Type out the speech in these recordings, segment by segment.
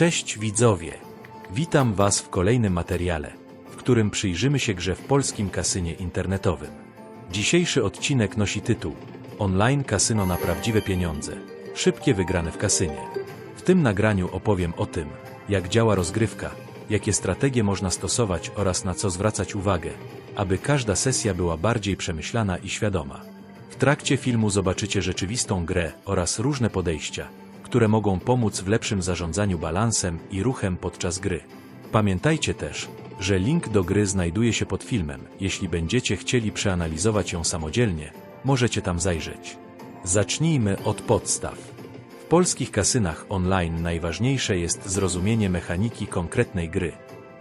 Cześć widzowie! Witam Was w kolejnym materiale, w którym przyjrzymy się grze w polskim kasynie internetowym. Dzisiejszy odcinek nosi tytuł Online kasyno na prawdziwe pieniądze. Szybkie wygrane w kasynie. W tym nagraniu opowiem o tym, jak działa rozgrywka, jakie strategie można stosować oraz na co zwracać uwagę, aby każda sesja była bardziej przemyślana i świadoma. W trakcie filmu zobaczycie rzeczywistą grę oraz różne podejścia, które mogą pomóc w lepszym zarządzaniu balansem i ruchem podczas gry. Pamiętajcie też, że link do gry znajduje się pod filmem. Jeśli będziecie chcieli przeanalizować ją samodzielnie, możecie tam zajrzeć. Zacznijmy od podstaw. W polskich kasynach online najważniejsze jest zrozumienie mechaniki konkretnej gry.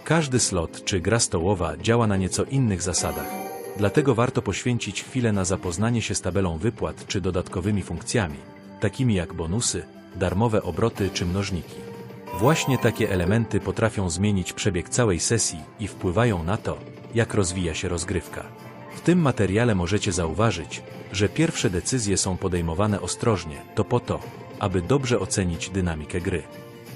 Każdy slot czy gra stołowa działa na nieco innych zasadach, dlatego warto poświęcić chwilę na zapoznanie się z tabelą wypłat czy dodatkowymi funkcjami, takimi jak bonusy, darmowe obroty czy mnożniki. Właśnie takie elementy potrafią zmienić przebieg całej sesji i wpływają na to, jak rozwija się rozgrywka. W tym materiale możecie zauważyć, że pierwsze decyzje są podejmowane ostrożnie, to po to, aby dobrze ocenić dynamikę gry.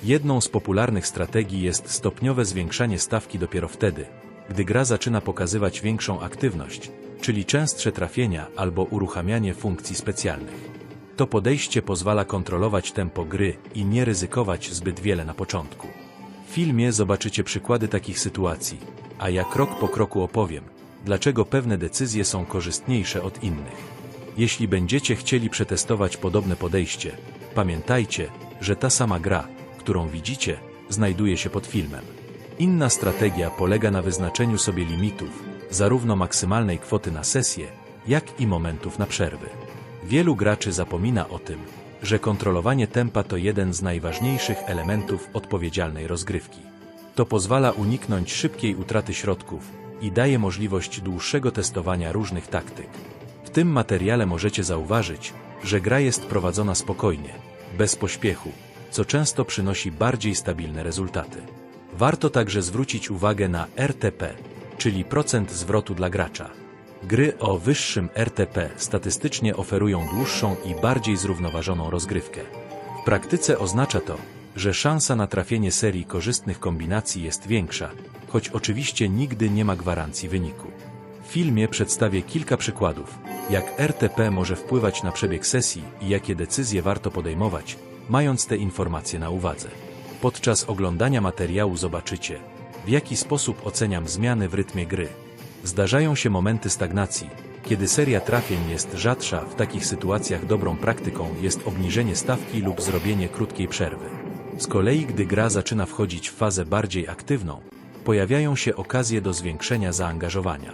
Jedną z popularnych strategii jest stopniowe zwiększanie stawki dopiero wtedy, gdy gra zaczyna pokazywać większą aktywność, czyli częstsze trafienia albo uruchamianie funkcji specjalnych. To podejście pozwala kontrolować tempo gry i nie ryzykować zbyt wiele na początku. W filmie zobaczycie przykłady takich sytuacji, a ja krok po kroku opowiem, dlaczego pewne decyzje są korzystniejsze od innych. Jeśli będziecie chcieli przetestować podobne podejście, pamiętajcie, że ta sama gra, którą widzicie, znajduje się pod filmem. Inna strategia polega na wyznaczeniu sobie limitów, zarówno maksymalnej kwoty na sesję, jak i momentów na przerwy. Wielu graczy zapomina o tym, że kontrolowanie tempa to jeden z najważniejszych elementów odpowiedzialnej rozgrywki. To pozwala uniknąć szybkiej utraty środków i daje możliwość dłuższego testowania różnych taktyk. W tym materiale możecie zauważyć, że gra jest prowadzona spokojnie, bez pośpiechu, co często przynosi bardziej stabilne rezultaty. Warto także zwrócić uwagę na RTP, czyli procent zwrotu dla gracza. Gry o wyższym RTP statystycznie oferują dłuższą i bardziej zrównoważoną rozgrywkę. W praktyce oznacza to, że szansa na trafienie serii korzystnych kombinacji jest większa, choć oczywiście nigdy nie ma gwarancji wyniku. W filmie przedstawię kilka przykładów, jak RTP może wpływać na przebieg sesji i jakie decyzje warto podejmować, mając te informacje na uwadze. Podczas oglądania materiału zobaczycie, w jaki sposób oceniam zmiany w rytmie gry. Zdarzają się momenty stagnacji, kiedy seria trafień jest rzadsza, w takich sytuacjach dobrą praktyką jest obniżenie stawki lub zrobienie krótkiej przerwy. Z kolei gdy gra zaczyna wchodzić w fazę bardziej aktywną, pojawiają się okazje do zwiększenia zaangażowania.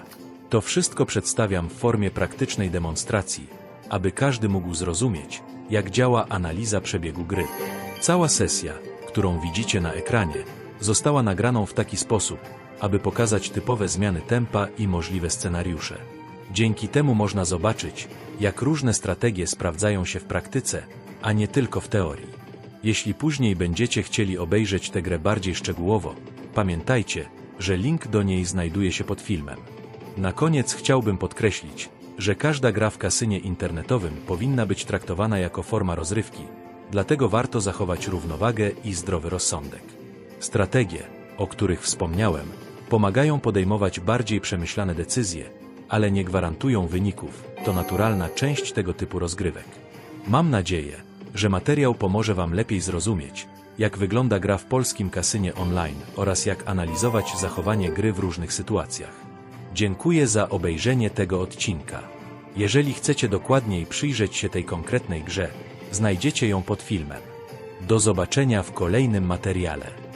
To wszystko przedstawiam w formie praktycznej demonstracji, aby każdy mógł zrozumieć, jak działa analiza przebiegu gry. Cała sesja, którą widzicie na ekranie, została nagraną w taki sposób, aby pokazać typowe zmiany tempa i możliwe scenariusze. Dzięki temu można zobaczyć, jak różne strategie sprawdzają się w praktyce, a nie tylko w teorii. Jeśli później będziecie chcieli obejrzeć tę grę bardziej szczegółowo, pamiętajcie, że link do niej znajduje się pod filmem. Na koniec chciałbym podkreślić, że każda gra w kasynie internetowym powinna być traktowana jako forma rozrywki, dlatego warto zachować równowagę i zdrowy rozsądek. Strategie, o których wspomniałem, pomagają podejmować bardziej przemyślane decyzje, ale nie gwarantują wyników. To naturalna część tego typu rozgrywek. Mam nadzieję, że materiał pomoże Wam lepiej zrozumieć, jak wygląda gra w polskim kasynie online oraz jak analizować zachowanie gry w różnych sytuacjach. Dziękuję za obejrzenie tego odcinka. Jeżeli chcecie dokładniej przyjrzeć się tej konkretnej grze, znajdziecie ją pod filmem. Do zobaczenia w kolejnym materiale.